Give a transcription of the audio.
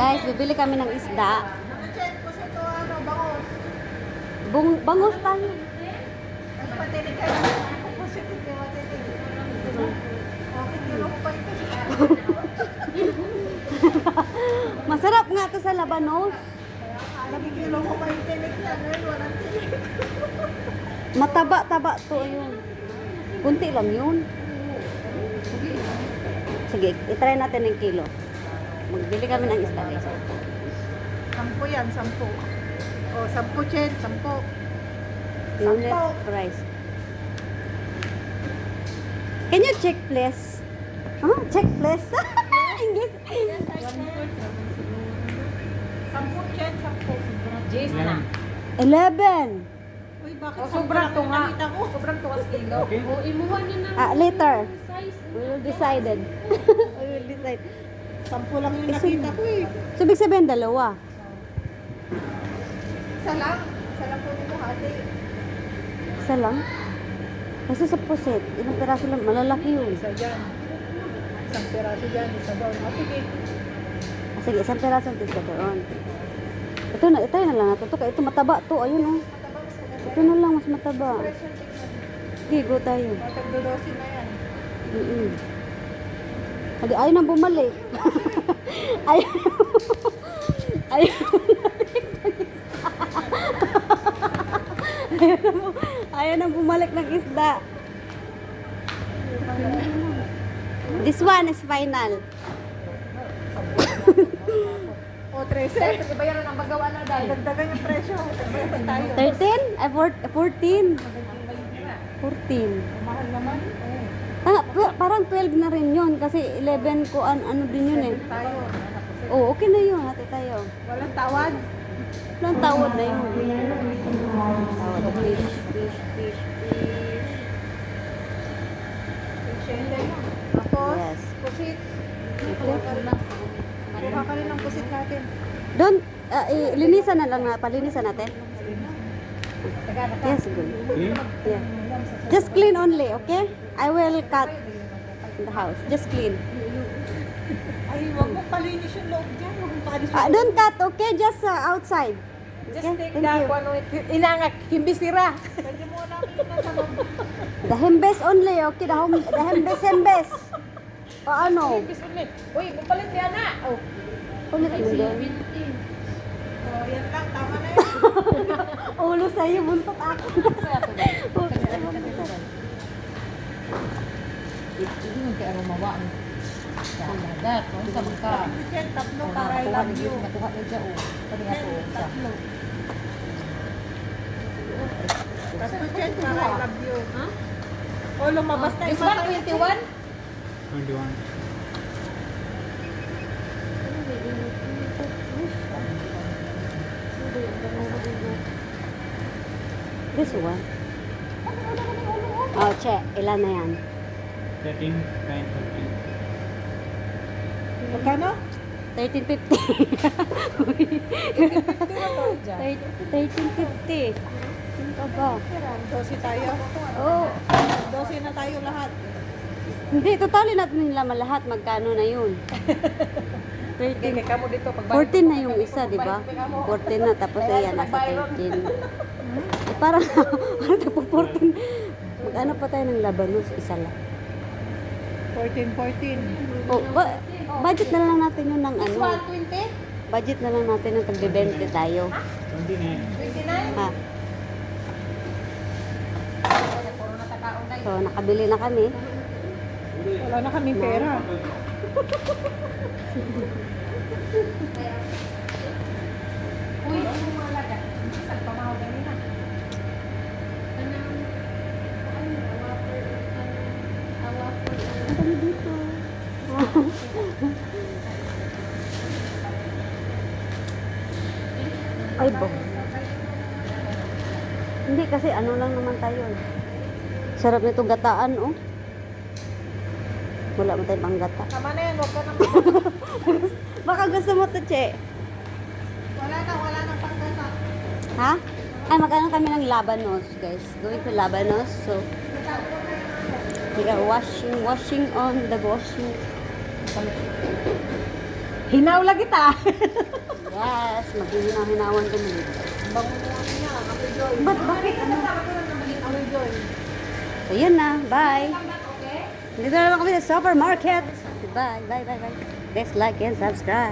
Guys, bibili kami ng isda. Check ano, bangos. Bung bangus tayo. Po. Masarap nga to sa labanos. Mataba-taba to yun. Kunti lang yun. Sige, itry natin ng kilo. Magbili kami ng isda guys. Sampo yan, sampo. O, sampo, Chen, sampo. Unit Sampo. price. Can you check please? Huh? Check please? English. Sampo, Chen, sampo. Jace na. 11. Uy, bakit O, sobrang sampo tunga. nakita ko? Sobrang tuwas kilo. O, imuha niyo ng Ah, later. size. We will decided. We will decide. Sampo lang yung Isa- nakita ko eh. So, ibig sabihin dalawa. Isa lang. Isa lang po nito hati. Isa lang. Kasi sa puset, ilang peraso lang, malalaki yun. Isa dyan. Isang peraso dyan, isa doon. O, sige. Ah, sige, isang peraso ang tisa doon. Ito na, ito na lang natin. Ito, ito mataba to. Ayun oh. Ito na lang, mas mataba. Sige, go tayo. Matagdodosin na yan. Mm-mm. Hadi, ayaw nang bumalik. ayaw. ayaw. ayaw nang bu- ayaw nang bumalik ng isda. This one is final. O, 13. Kasi bayaran ang bagawa na dahil. Dagdagan yung presyo. Dagdagan tayo. 13? Ay, four- 14. 14. Mahal naman. Ah, pa- parang 12 na rin yun kasi 11 ko an ano din yun eh. Tayo. Oh, okay na yun. Hati tayo. Walang tawad. Walang tawad na yun. Tawad. Fish, fish, fish, fish. Tapos, Yes. pusit. Okay. Kuha ka rin ng pusit natin. Doon, ah, eh, linisan na lang na, palinisan natin. Yes, good. Okay? Yeah. Just clean only, okay? I will cut the house. Just clean. Ay, wag mo palinis yung loob dyan. Wag mo paalis Ah, don't cut, okay? Just uh, outside. Just Okay, take thank the you. kung ano, inangak, himbisira. Pwede mo namin yung nasa loob. The hembes only, okay? The, hum, the hembes, hembes. O ano? Himbis ulit. Uy, mapalit niya na. Oh. Ulit mo din. O, yan lang. Tama na yan. Ulo sa'yo, buntot ako. Okay, ay, buntot. Hindi mo kaya rumawa. Sa dadat. Kung sa Pusit, tatlo para I love you. Nakuha ni Jao. Pwede nga po. Tatlo. Tatlo, Chen, para I love you. O, lumabas na. This one, tayo. 21? 21. This one. Oh, che, ilan na yan? 13, 9, Magkano? 1350. 1350. Sino ka ba? 12 tayo. Oh, 12 na tayo lahat. hindi, totally natin nila lahat. Magkano na yun? 13. Sige, kamo dito. Pag 14 na yung isa, di ba? 14 na, tapos ayan, nasa 13. Eh, parang, parang tapo 14. Mag-ano pa tayo ng labanos, isa lang. 14, 14. Oh, ba- budget na lang natin yun ng ano. one, 20? Budget na lang natin ng tagbe-20 tayo. 29. 29? Ha? Puro na takaon na. So, nakabili na kami. Wala na kaming pera. Uy, ano mo mga lagat? Saan pa mga ganina? Ang dami dito. Ay, bo. Hindi, kasi ano lang naman tayo. eh. Sarap nito gataan, oh. Wala mo tayong panggata. Tama na yan, huwag ka na. Baka gusto mo to, Che. Wala na, wala na pangkasa. Ha? Ay, magkano kami ng labanos, guys. Going to labanos. So, we are washing, washing on the washing. Hinawla kita. Yes, maghihinaw-hinawan kami. Ano niya, amoy joy. Ba't bakit ano? Amoy joy. So yun na, bye. Dito na naman kami sa supermarket. Bye, bye, bye, bye. Please like and subscribe.